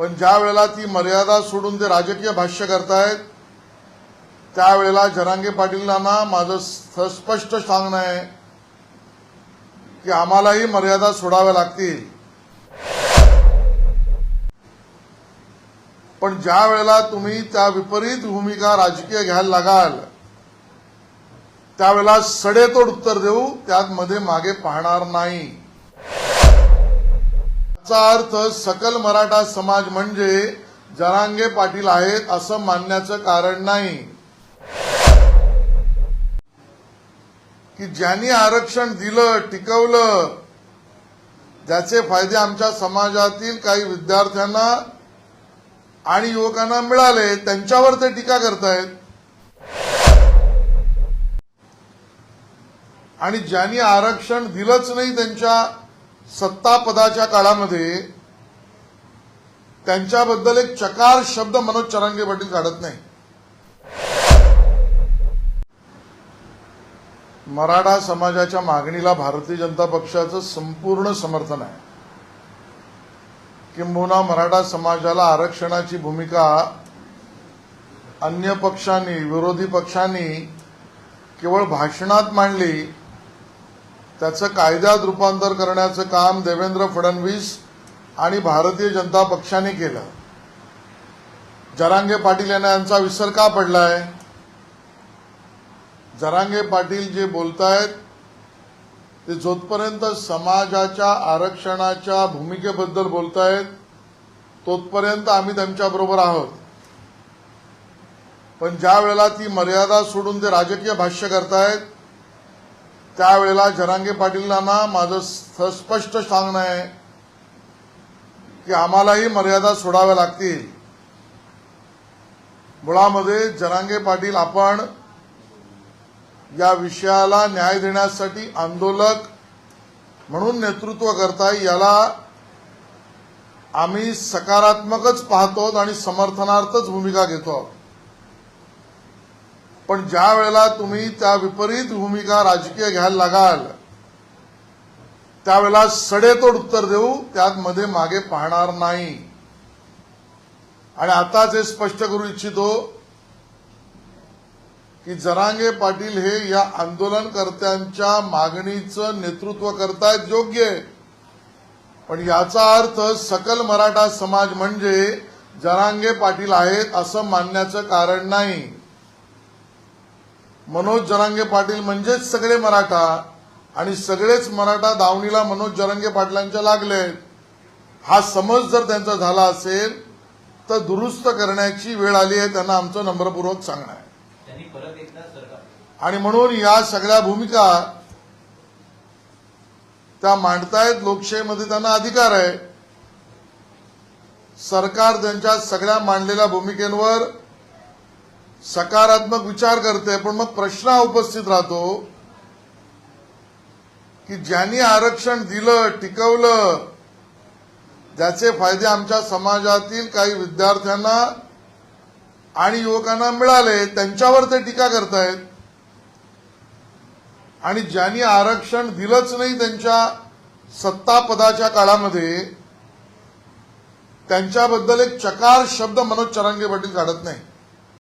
पण ज्या वेळेला ती मर्यादा सोडून ते राजकीय भाष्य करतायत त्यावेळेला जरांगे पाटीलांना माझं स- स्पष्ट सांगणं आहे की आम्हालाही मर्यादा सोडाव्या लागतील. पण ज्या वेळेला तुम्ही त्या विपरीत भूमिका राजकीय घ्यायला लागाल त्यावेळेला सडेतोड उत्तर देऊ त्यात मध्ये मागे पाहणार नाही. याचा अर्थ सकल मराठा समाज म्हणजे जरांगे पाटील आहेत असं मानण्याचं कारण नाही. की ज्यांनी आरक्षण दिलं टिकवलं ज्याचे फायदे आमच्या समाजातील काही विद्यार्थ्यांना आणि युवकांना मिळाले त्यांच्यावर ते टीका करतायत. आणि ज्यांनी आरक्षण दिलंच नाही त्यांच्या सत्तापदाच्या काळामध्ये त्यांच्याबद्दल एक चकार शब्द मनोज चरांगे पाटील काढत नाही. मराठा समाजाच्या मागणीला भारतीय जनता पक्षाचं संपूर्ण समर्थन आहे. किंबहुना मराठा समाजाला आरक्षणाची भूमिका अन्य पक्षांनी विरोधी पक्षांनी केवळ भाषणात मांडली त्याचं कायद्यात रूपांतर करण्याचं काम देवेंद्र फडणवीस आणि भारतीय जनता पक्षाने केलं. जरांगे पाटील यांना यांचा विसर का पडलाय? जरांगे पाटील जे बोलतायत ते जोपर्यंत समाजाच्या आरक्षणाच्या भूमिकेबद्दल बोलतायत तोपर्यंत आम्ही त्यांच्याबरोबर आहोत. पण ज्या वेळेला ती मर्यादा सोडून ते राजकीय भाष्य करतायत त्यावेळेला जरांगे पाटीलांना माझं स- स्पष्ट सांगणं आहे की आम्हालाही मर्यादा सोडाव्या लागतील. मुळामध्ये जरांगे पाटील आपण या विषयाला न्याय देण्यासाठी आंदोलक म्हणून नेतृत्व करताय याला आम्ही सकारात्मकच पाहतो आणि समर्थनार्थच भूमिका घेतो आहोत पण ज्या वेळेला तुम्ही त्या विपरीत भूमिका राजकीय घ्यायला लागाल त्यावेळेला सडेतोड उत्तर देऊ त्यात मध्ये मागे पाहणार नाही. आणि आताच हे स्पष्ट करू इच्छितो की जरांगे पाटील हे या आंदोलनकर्त्यांच्या मागणीचं नेतृत्व करतायत योग्य. आहे पण याचा अर्थ सकल मराठा समाज म्हणजे जरांगे पाटील आहेत असं मानण्याचं कारण नाही. मनोज जरांगे पाटील म्हणजेच सगळे मराठा आणि सगळेच मराठा दावणीला मनोज जरांगे पाटलांच्या लागले. हा समज जर त्यांचा झाला असेल तर दुरुस्त करण्याची वेळ आली आहे त्यांना आमचं नम्रपूर्वक सांगणं आहे. आणि म्हणून या सगळ्या भूमिका त्या मांडतायत लोकशाहीमध्ये त्यांना अधिकार आहे. सरकार त्यांच्या सगळ्या मांडलेल्या भूमिकेवर सकारात्मक विचार करते पण मग प्रश्न हा उपस्थित राहतो की ज्यांनी आरक्षण दिलं टिकवलं ज्याचे फायदे आमच्या समाजातील काही विद्यार्थ्यांना आणि युवकांना मिळाले त्यांच्यावर ते टीका करतायत. आणि ज्यांनी आरक्षण दिलंच नाही त्यांच्या सत्तापदाच्या काळामध्ये त्यांच्याबद्दल एक चकार शब्द मनोज चरांगे पाटील काढत नाही